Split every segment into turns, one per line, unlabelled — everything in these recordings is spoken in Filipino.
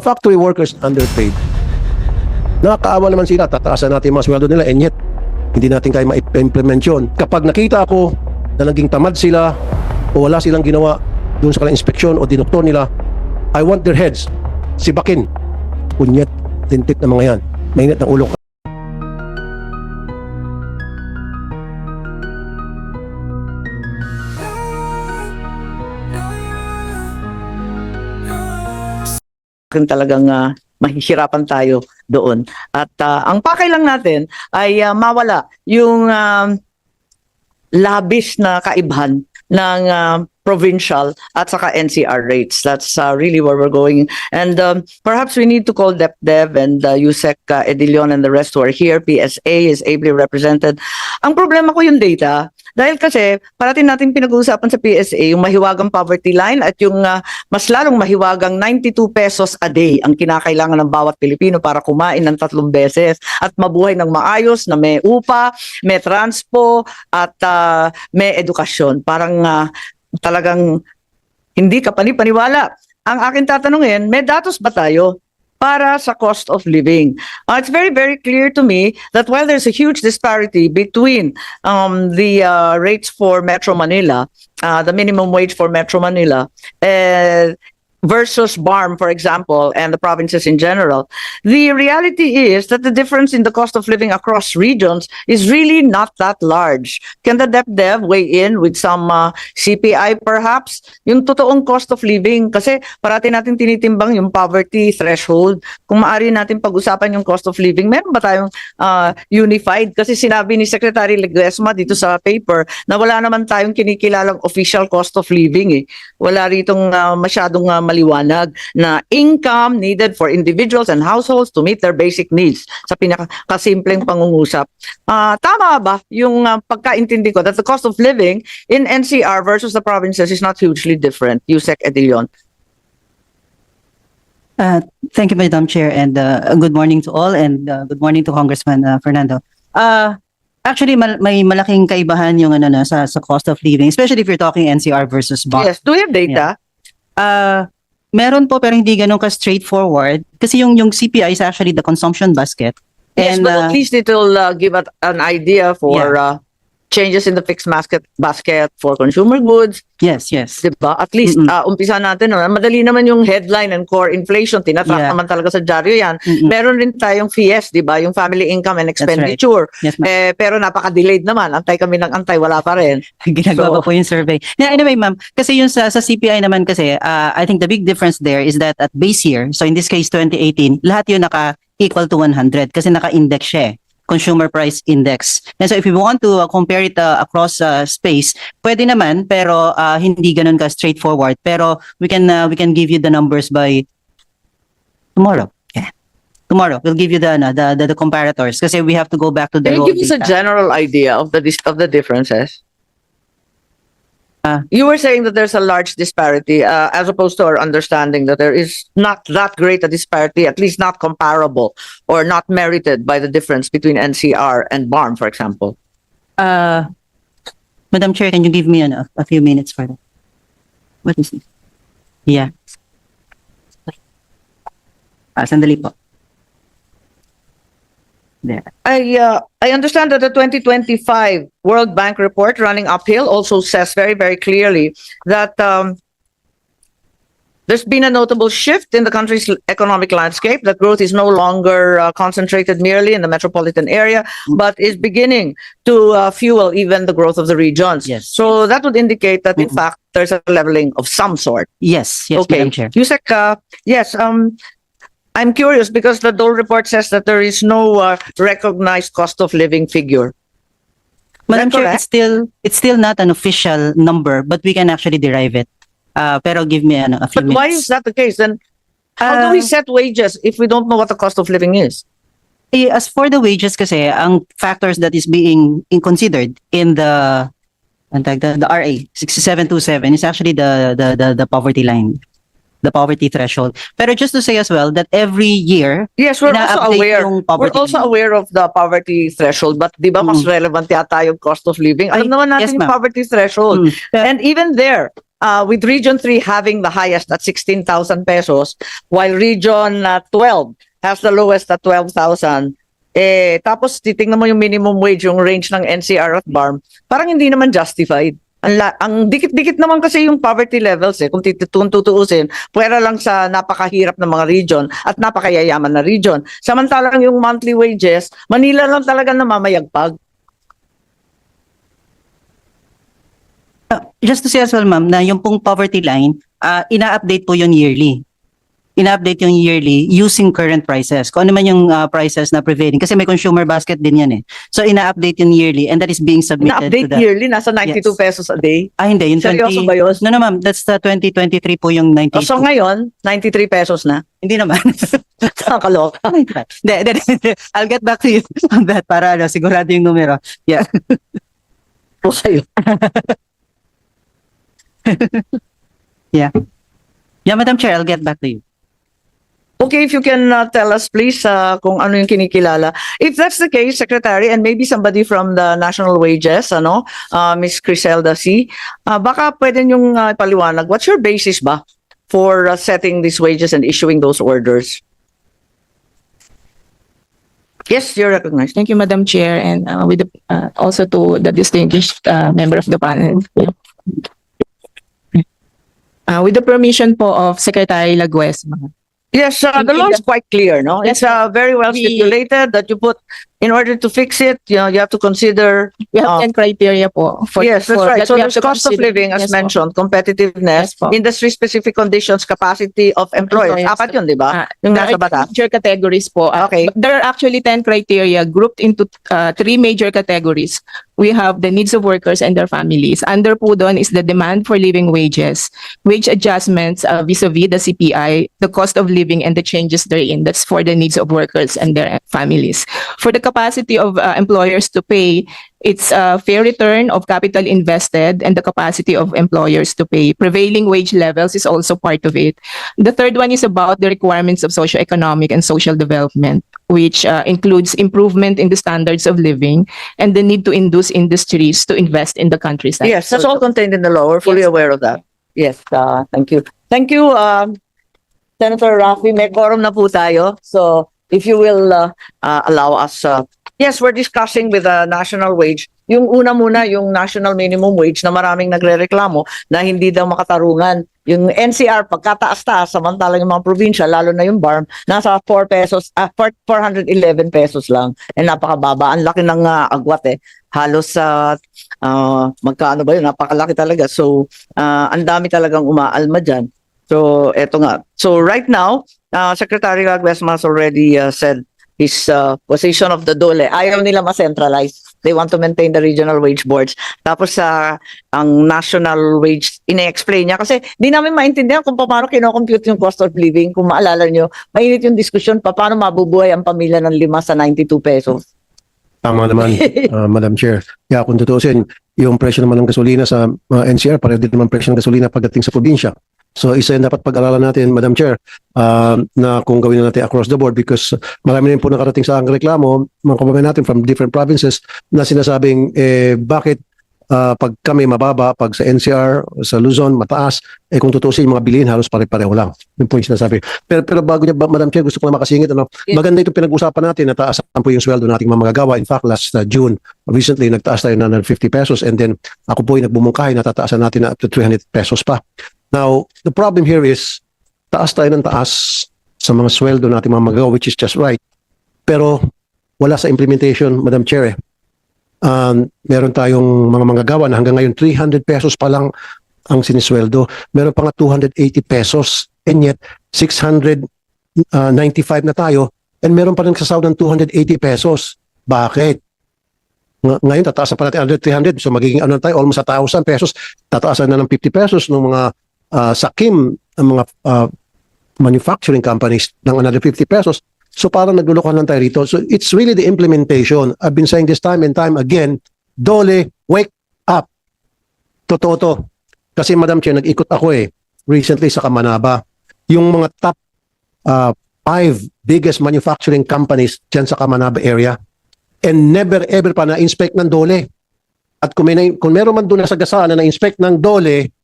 factory workers underpaid. Nakakaawa naman sila, tataasan natin mga sweldo nila and yet hindi natin kaya ma-implement yun. Kapag nakita ko na naging tamad sila o wala silang ginawa doon sa kanilang inspeksyon o dinoktor nila, I want their heads sibakin. Kunyet, tintit na mga yan. Mainit ng ulo
kung talagang ah, mahihirapan tayo doon. At ah, ang pakay lang natin ay ah, mawala yung um, labis na kaibahan ng ah, provincial at saka NCR rates. That's uh, really where we're going. And um, perhaps we need to call DepDev and uh, Yusek uh, Edilion and the rest who are here. PSA is ably represented. Ang problema ko yung data dahil kasi parating natin pinag-uusapan sa PSA yung mahiwagang poverty line at yung uh, mas lalong mahiwagang 92 pesos a day ang kinakailangan ng bawat Pilipino para kumain ng tatlong beses at mabuhay ng maayos na may upa, may transpo at uh, may edukasyon. Parang uh, talagang hindi ka panipaniwala. Ang akin tatanungin, may datos ba tayo para sa cost of living? Uh, it's very, very clear to me that while there's a huge disparity between um, the uh, rates for Metro Manila, uh, the minimum wage for Metro Manila, uh, versus BARM, for example, and the provinces in general, the reality is that the difference in the cost of living across regions is really not that large. Can the DepDev weigh in with some uh, CPI perhaps? Yung totoong cost of living, kasi parati natin tinitimbang yung poverty threshold. Kung maaari natin pag-usapan yung cost of living, meron ba tayong uh, unified? Kasi sinabi ni Secretary Leguesma dito sa paper na wala naman tayong kinikilalang official cost of living eh. Wala ritong uh, masyadong uh, maliwanag na income needed for individuals and households to meet their basic needs sa pinakasimpleng pangungusap. Ah, tama ba yung uh, pagkaintindi ko that the cost of living in NCR versus the provinces is not hugely different? Yusek Edilion.
Uh, Thank you, Madam Chair, and uh, good morning to all, and uh, good morning to Congressman uh, Fernando. Uh, Actually, mal- may malaking kaibahan yung ano na sa, sa cost of living, especially if you're talking NCR versus bond.
Yes, do you have data?
Uh, meron po pero hindi ganun ka straightforward kasi yung yung CPI is actually the consumption basket.
Yes,
And
but
uh,
at least it will uh, give us an idea for uh, changes in the fixed basket basket for consumer goods,
yes, yes.
'di ba? At least
Mm-mm.
uh, umpisa natin, no? madali naman yung headline and core inflation, tinatrack
Yeah.
naman talaga sa dyaryo 'yan.
Mm-mm.
Meron rin tayong FIES, 'di ba? Yung family income and
right.
expenditure.
Yes, ma'am.
Eh pero napaka-delayed naman. Antay kami ng antay, wala pa rin.
Ginagawa
So-
po yung survey. Now, anyway, ma'am, kasi yung sa, sa CPI naman kasi, uh, I think the big difference there is that at base year, so in this case 2018, lahat yun naka equal to 100 kasi naka-index siya eh. Consumer Price Index. And so if we want to uh, compare it uh, across uh, space, pwede naman pero uh, hindi ganun ka straightforward. Pero we can uh, we can give you the numbers by tomorrow. Yeah. Tomorrow we'll give you the ano, the, the the comparators kasi we have to go back to the
Can
raw
you give us a
data.
general idea of the dis- of the differences? You were saying that there's a large disparity, uh, as opposed to our understanding that there is not that great a disparity, at least not comparable or not merited by the difference between NCR and BARM, for example.
Uh, Madam Chair, can you give me an, a, a few minutes for that? What is this? Yeah. Ah. There.
I uh, I understand that the 2025 World Bank report running uphill also says very very clearly that um, there's been a notable shift in the country's economic landscape. That growth is no longer uh, concentrated merely in the metropolitan area, but is beginning to uh, fuel even the growth of the regions.
Yes.
So that would indicate that in fact there's a leveling of some sort.
Yes, yes,
okay.
Madam Chair.
Yusek, uh, yes, um, I'm curious because the Dole report says that there is no uh, recognized cost of living figure.
Madam Chair,
correct?
it's still it's still not an official number, but we can actually derive it. Uh, pero give me ano, a few
But why is that the case? Then how do we
Uh,
set wages if we don't know what the cost of living is?
Eh, as for the wages kasi, ang factors that is being in considered in the ang the, the RA 6727 is actually the, the the the poverty line. The poverty threshold. Pero just to say as well that every year,
Yes, we're also
ina-update
aware.
yung
We're
poverty.
also aware of the poverty threshold, but di ba mas
Mm.
relevant yata yung cost of living? Alam
Ay,
naman natin
yes,
yung
ma'am.
poverty threshold.
Mm.
And even there, uh, with Region 3 having the highest at 16,000 pesos, while Region uh, 12 has the lowest at 12,000, eh, tapos titingnan mo yung minimum wage, yung range ng NCR at BARM, parang hindi naman justified. Ang, ang dikit-dikit naman kasi yung poverty levels eh, kung tutuusin, pwera lang sa napakahirap ng mga region at napakayayaman na region. Samantalang yung monthly wages, Manila lang talaga namamayagpag.
just to say as well, ma'am, na yung pong poverty line, ah, ina-update po yun yearly. Ina-update yung yearly using current prices. Kung ano man yung ah, prices na prevailing. Kasi may consumer basket din yan eh. So, ina-update yun yearly and that is being submitted to
Na-update
the...
yearly, nasa 92
Yes.
pesos a day.
Ah, hindi. Yung
Seryoso
20...
ba yun?
No, no, ma'am. That's the 2023 po yung 92.
Oh, so ngayon, 93 pesos na.
hindi naman.
Nakakaloka.
Hindi. I'll get back to you on that para ano, sigurado yung numero. Yeah.
po sa'yo.
Yeah, Madam Chair, I'll get back to you.
Okay, if you can uh, tell us please uh, kung ano yung kinikilala. If that's the case, Secretary, and maybe somebody from the National Wages, ano, uh, Ms. Criselda C, uh, baka pwede niyong uh, paliwanag, what's your basis ba for uh, setting these wages and issuing those orders? Yes, you're recognized.
Thank you, Madam Chair, and uh, with the, uh, also to the distinguished uh, member of the panel. Uh, with the permission po of Secretary Laguesma.
Yes, uh, the law is quite clear, no? It's uh, very well
we-
stipulated that you put, in order to fix it, you know, you have to consider
We have
Uh,
10 criteria po. For,
yes, that's
for-
right.
that
So
we have
there's
to
cost of
consider.
living, as
Yes po.
mentioned, competitiveness,
po.
industry-specific conditions, capacity of employers.
Employers.
Apat yun, di ba?
Ah,
Yung
there
nasa
are
batas.
Major categories po. Uh,
Okay.
There are actually 10 criteria grouped into uh, three major categories. We have the needs of workers and their families. Under po doon is the demand for living wages, wage adjustments uh, vis-a-vis the CPI, the cost of living and the changes therein. That's for the needs of workers and their families. For the capacity of uh, employers to pay, it's a fair return of capital invested and the capacity of employers to pay. Prevailing wage levels is also part of it. The third one is about the requirements of socioeconomic and social development, which uh, includes improvement in the standards of living and the need to induce industries to invest in the countryside.
Yes, that's all contained in the law. We're fully
Yes.
aware of that. Yes, uh, thank you. Thank you, um, Senator Rafi. May quorum na po tayo. So if you will uh, uh, allow us, uh, yes, we're discussing with the national wage. Yung una muna, yung national minimum wage na maraming nagre-reklamo na hindi daw makatarungan. Yung NCR, pagkataas-taas, samantalang yung mga probinsya, lalo na yung BARM, nasa 4 pesos, ah, 4 411 pesos lang. Eh, napakababa. Ang laki ng ah, agwat eh. Halos sa Ah, magkano ba yun? Napakalaki talaga. So, ah, ang dami talagang umaalma dyan. So, eto nga. So, right now, uh, Secretary Laguesma has already uh, said his uh, position of the dole. Ayaw nila ma-centralize. They want to maintain the regional wage boards. Tapos sa ang national wage, ine-explain niya. Kasi di namin maintindihan kung paano kinocompute yung cost of living. Kung maalala nyo, mainit yung diskusyon pa paano mabubuhay ang pamilya ng lima sa 92 pesos.
Tama naman, ah, Madam Chair. Kaya kung tutuusin, yung presyo naman ng gasolina sa ah, NCR, pareho din naman presyo ng gasolina pagdating sa probinsya. So isa yung dapat pag-aralan natin, Madam Chair, ah, na kung gawin na natin across the board because marami rin po nakarating sa ang reklamo, mga kababayan natin from different provinces na sinasabing, eh, bakit ah, pag kami mababa, pag sa NCR, sa Luzon, mataas, eh kung tutuusin, yung mga bilihin halos pare-pareho lang. Yung po yung sinasabi. Pero, pero bago niya, Madam Chair, gusto ko lang makasingit, ano,
Yes.
maganda itong pinag-usapan natin, nataasan po yung sweldo nating mga magagawa. In fact, last uh, June, recently, nagtaas tayo na ng 50 pesos and then ako po yung nagbumungkahi, natataasan natin na up to 300 pesos pa. Now, the problem here is, taas tayo ng taas sa mga sweldo nating mga magagawa, which is just right. Pero, wala sa implementation, Madam Chair. Um, meron tayong mga manggagawa na hanggang ngayon 300 pesos pa lang ang sinisweldo. Meron pa nga 280 pesos and yet 695 na tayo and meron pa rin nagsasahod ng 280 pesos. Bakit? Ng- ngayon, tataasan pa natin under 300. So magiging ano tayo, almost 1,000 pesos. Tataasan na ng 50 pesos ng mga ah, sakim, ng mga ah, manufacturing companies ng another 50 pesos. So parang naglulukohan lang tayo rito. So it's really the implementation. I've been saying this time and time again, Dole, wake up. Totoo to. Kasi Madam Chair, nag-ikot ako eh recently sa Kamanaba. yung mga top uh, five biggest manufacturing companies dyan sa Kamanaba area and never ever pa na-inspect ng dole. At kung, may, kung meron man doon na sagasaan na na-inspect ng dole,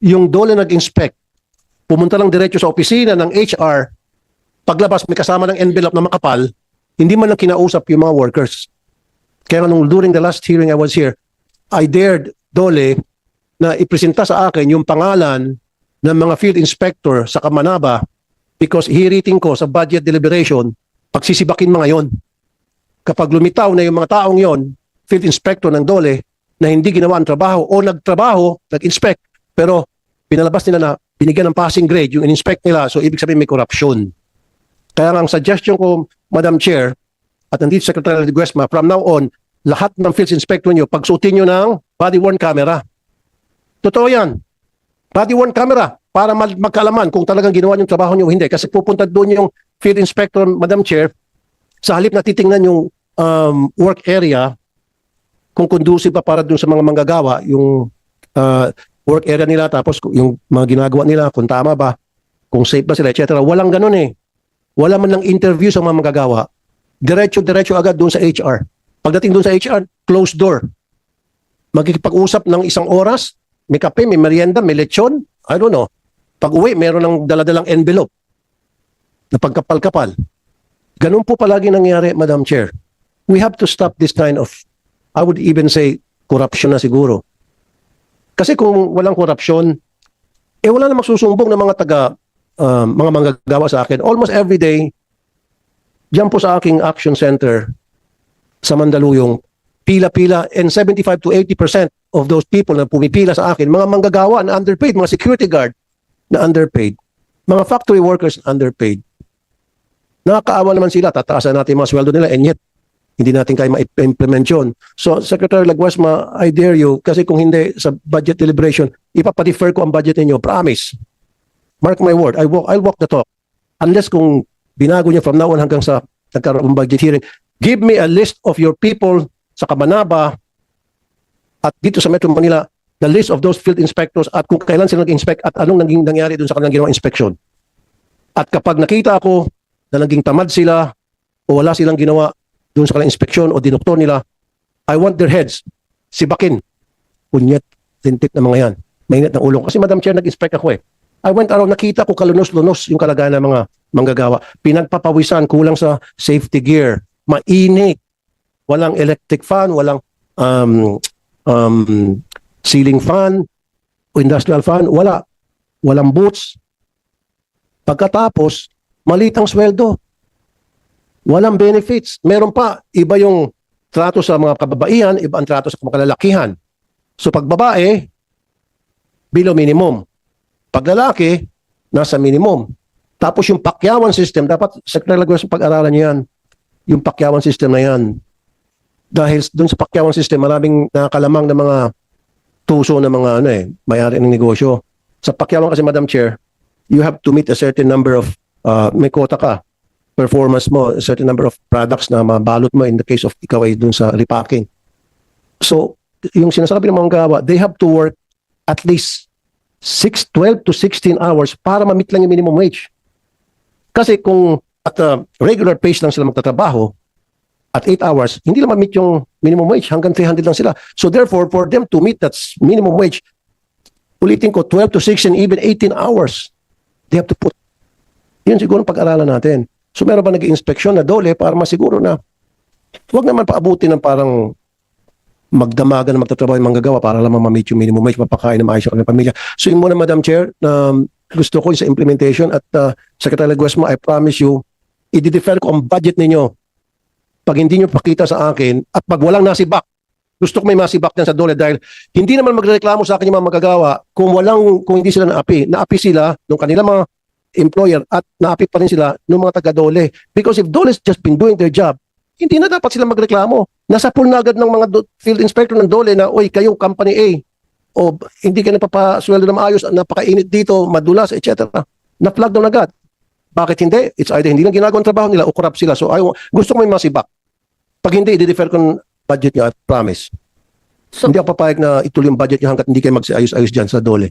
yung dole nag-inspect, pumunta lang diretso sa opisina ng HR, paglabas may kasama ng envelope na makapal, hindi man lang kinausap yung mga workers. Kaya nung during the last hearing I was here, I dared Dole na ipresenta sa akin yung pangalan ng mga field inspector sa Kamanaba because hiriting ko sa budget deliberation, pagsisibakin mga yon. Kapag lumitaw na yung mga taong yon, field inspector ng Dole, na hindi ginawa ang trabaho o nagtrabaho, nag-inspect, pero pinalabas nila na binigyan ng passing grade yung in-inspect nila, so ibig sabihin may corruption. Kaya ang suggestion ko, Madam Chair, at nandito Secretary de Guesma, from now on, lahat ng field inspector nyo, pagsuotin nyo ng body-worn camera. Totoo yan. Body-worn camera para mag- magkaalaman kung talagang ginawa yung trabaho nyo o hindi. Kasi pupunta doon yung field inspector, Madam Chair, sa halip na titingnan yung um, work area, kung conducive pa para doon sa mga manggagawa, yung uh, work area nila, tapos yung mga ginagawa nila, kung tama ba, kung safe ba sila, etc. Walang ganun eh. Wala man lang interview sa mga manggagawa. Diretso-diretso agad doon sa HR. Pagdating doon sa HR, closed door. Magkikipag-usap ng isang oras, may kape, may merienda, may lechon, I don't know. Pag uwi, meron ng daladalang envelope na pagkapal-kapal. Ganun po palagi nangyari, Madam Chair. We have to stop this kind of, I would even say, corruption na siguro. Kasi kung walang korupsyon, eh wala na magsusumbong ng mga taga, um, mga manggagawa sa akin. Almost every day, Diyan po sa aking action center sa Mandaluyong, pila-pila and 75 to 80% of those people na pumipila sa akin, mga manggagawa na underpaid, mga security guard na underpaid, mga factory workers underpaid. Nakakaawa naman sila, tataasan natin mga sweldo nila and yet hindi natin kaya ma-implement yun. So, Secretary Laguasma, I dare you, kasi kung hindi sa budget deliberation, ipapadefer ko ang budget ninyo. Promise. Mark my word, I walk, I'll walk the talk. Unless kung binago niya from now on hanggang sa nagkaroon ng budget hearing, give me a list of your people sa Kabanaba at dito sa Metro Manila, the list of those field inspectors at kung kailan sila nag-inspect at anong naging nangyari doon sa kanilang ginawang inspection. At kapag nakita ako na naging tamad sila o wala silang ginawa doon sa kanilang inspeksyon o dinoktor nila, I want their heads sibakin. Kunyet, lintik na mga yan. Mainit ng ulong. Kasi Madam Chair, nag-inspect ako eh. I went around, nakita ko kalunos-lunos yung kalagayan ng mga manggagawa. Pinagpapawisan, kulang sa safety gear, mainit, walang electric fan, walang um, um, ceiling fan, industrial fan, wala. Walang boots. Pagkatapos, maliit ang sweldo. Walang benefits. Meron pa, iba yung trato sa mga kababaihan, iba ang trato sa mga kalalakihan. So pag babae, below minimum. Pag lalaki, nasa minimum. Tapos yung pakyawan system, dapat Secretary Lagos pag-aralan niyo yan. Yung pakyawan system na yan. Dahil dun sa pakyawan system, maraming nakakalamang na mga tuso na mga ano eh, mayari ng negosyo. Sa pakyawan kasi, Madam Chair, you have to meet a certain number of, uh, may quota ka, performance mo, a certain number of products na mabalot mo in the case of ikaw ay dun sa repacking. So, yung sinasabi ng mga gawa, they have to work at least 6, 12 to 16 hours para ma-meet lang yung minimum wage. Kasi kung at a regular pace lang sila magtatrabaho, at 8 hours, hindi lang ma-meet yung minimum wage. Hanggang 300 lang sila. So therefore, for them to meet that minimum wage, ulitin ko, 12 to 16, even 18 hours, they have to put. Yun siguro pag-aralan natin. So meron ba nag-inspeksyon na dole para masiguro na huwag naman paabutin ng parang magdamagan na magtatrabaho yung manggagawa para lamang ma-meet yung minimum wage, mapakain na maayos kanilang pamilya. So yun muna, Madam Chair, na um, gusto ko sa implementation at uh, Secretary Guesmo, I promise you, i-defer ko ang budget ninyo pag hindi nyo pakita sa akin at pag walang nasibak, gusto ko may masibak dyan sa dole dahil hindi naman magreklamo sa akin yung mga magagawa kung walang, kung hindi sila naapi. Naapi sila nung kanilang mga employer at naapi pa rin sila ng mga taga-dole. Because if dole has just been doing their job, hindi na dapat sila magreklamo. Nasa pool na agad ng mga do- field inspector ng dole na, oy, kayong company A, o hindi ka napapasweldo na maayos, napakainit dito, madulas, etc. Na-flag down agad. Bakit hindi? It's either hindi lang ginagawa ang trabaho nila o corrupt sila. So I, gusto ko may masibak. Pag hindi, i-defer ko ng budget niya, I promise.
So-
hindi ako papayag na ituloy yung budget niya hanggat hindi kayo magsiayos-ayos dyan sa dole.